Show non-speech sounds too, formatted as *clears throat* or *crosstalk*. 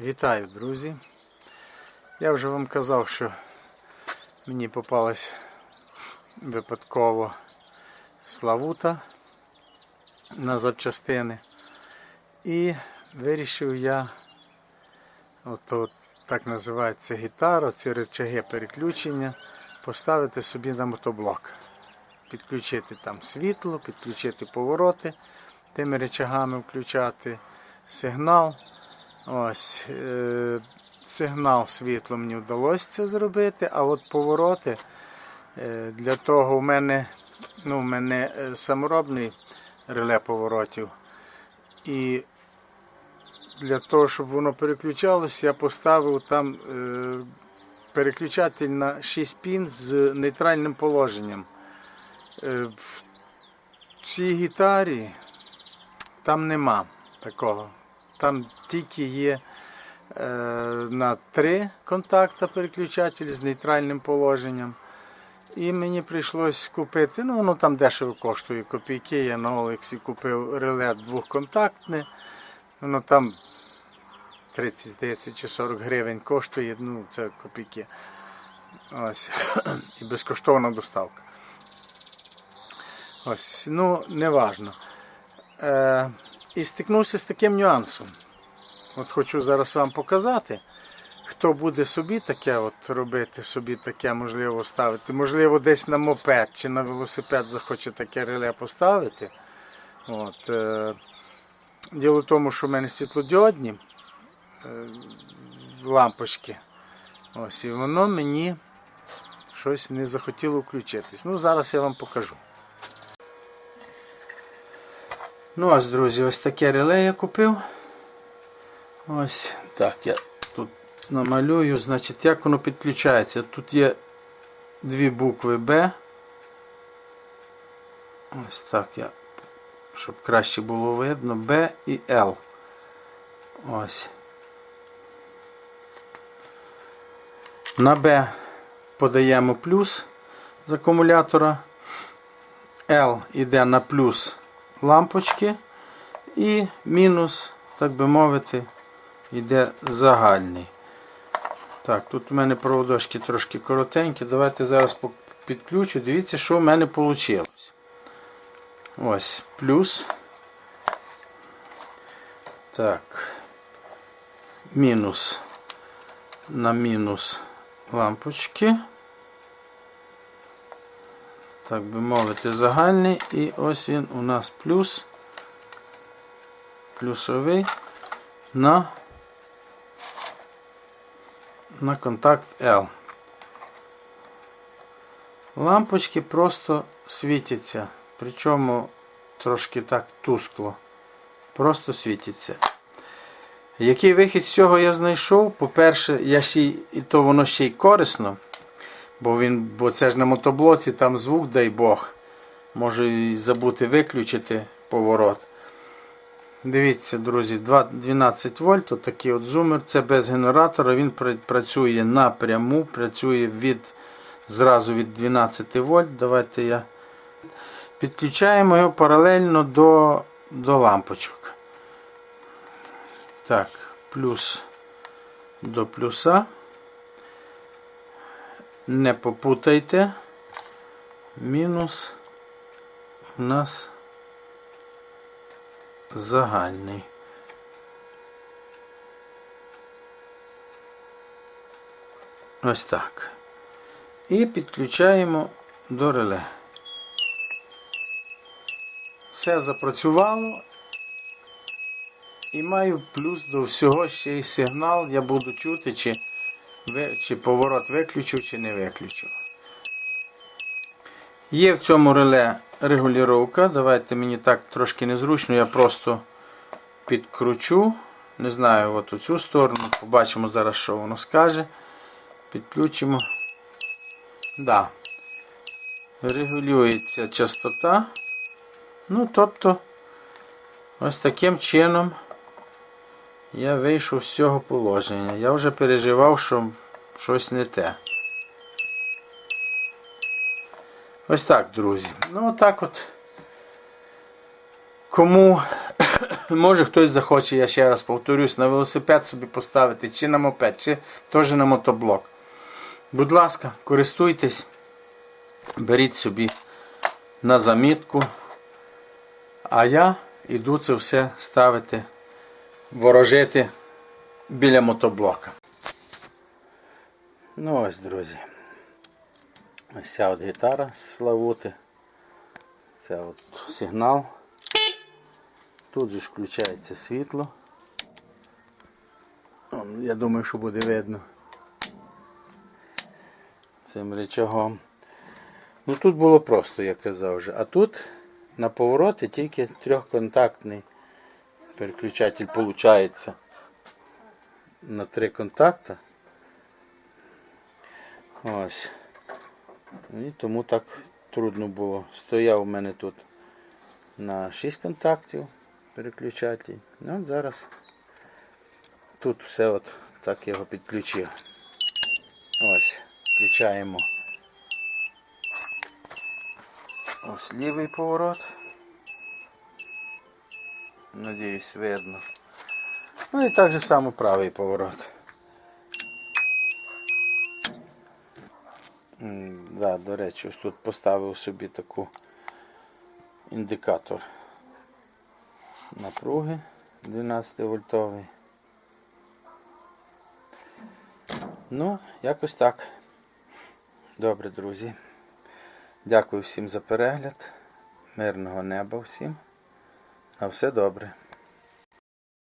Вітаю, друзі. Я вже вам казав, що мені попалась випадково славута на запчастини. І вирішив я, ото так називається гітара, ці речаги переключення, поставити собі на мотоблок. Підключити там світло, підключити повороти, тими речагами включати сигнал. Ось е, сигнал світло мені вдалося це зробити, а от повороти е, для того в мене, ну, в мене е, саморобний реле поворотів. І для того, щоб воно переключалось, я поставив там переключатель на 6 пін з нейтральним положенням. В цій гітарі там нема такого. Там тільки є е, на три контакта переключатель з нейтральним положенням. І мені прийшлось купити, ну воно там дешево коштує копійки. Я на Олексі купив реле двохконтактне. Воно там 30, здається, чи 40 гривень коштує, ну це копійки. Ось. *clears throat* І безкоштовна доставка. Ось, ну, неважно. Е, і стикнувся з таким нюансом. От хочу зараз вам показати, хто буде собі таке от робити, собі таке можливо ставити. Можливо, десь на мопед чи на велосипед захоче таке реле поставити. От, е, діло в тому, що в мене світлодіодні е, лампочки. Ось, і воно мені щось не захотіло включитись. Ну, зараз я вам покажу. Ну ось, друзі, ось таке реле я купив. Ось так я тут намалюю, значить, як воно підключається. Тут є дві букви Б. Ось так я, щоб краще було видно, Б і Л. Ось. На Б подаємо плюс з акумулятора. L йде на плюс лампочки і мінус, так би мовити, йде загальний. Так, тут у мене проводочки трошки коротенькі. Давайте зараз підключу. Дивіться, що в мене вийшло. Ось, плюс. Так. Мінус на мінус лампочки. Так би мовити, загальний. І ось він у нас плюс. Плюсовий на на контакт L. Лампочки просто світяться, причому трошки так тускло. Просто світяться. Який вихід з цього я знайшов? По-перше, я ще і то воно ще й корисно, бо він, бо це ж на мотоблоці, там звук, дай Бог. Можу і забути виключити поворот. Дивіться, друзі, 12 вольт, от такий от зумер, це без генератора, він працює напряму, працює від, зразу від 12 вольт. Давайте я підключаємо його паралельно до, до лампочок. Так, плюс до плюса. Не попутайте. Мінус у нас загальний. Ось так. І підключаємо до реле. Все запрацювало. І маю плюс до всього ще й сигнал. Я буду чути, чи, чи поворот виключив, чи не виключив. Є в цьому реле регулювання. Давайте мені так трошки незручно, я просто підкручу. Не знаю, от у цю сторону. Побачимо зараз, що воно скаже. Підключимо. Да. Регулюється частота. Ну, тобто, ось таким чином я вийшов з цього положення. Я вже переживав, що щось не те. Ось так, друзі. Ну, отак от. Кому *coughs* Може хтось захоче, я ще раз повторюсь, на велосипед собі поставити, чи на мопед, чи теж на мотоблок. Будь ласка, користуйтесь, беріть собі на замітку. А я іду це все ставити, ворожити біля мотоблока. Ну ось, друзі. Ось ця от гітара з Славути. Це от сигнал. Тут же включається світло. Я думаю, що буде видно цим речагом. Ну тут було просто, як казав вже. А тут на повороти тільки трьохконтактний переключатель виходить на три контакти. Ось. І тому так трудно було. Стояв у мене тут на 6 контактів переключатель. Ну, от зараз тут все от так його підключив. Ось, включаємо. Ось лівий поворот. Надіюсь, видно. Ну і так же само правий поворот. Да, до речі, ось тут поставив собі таку індикатор напруги 12 вольтовий. Ну, якось так. Добре, друзі. Дякую всім за перегляд. Мирного неба всім. На все добре.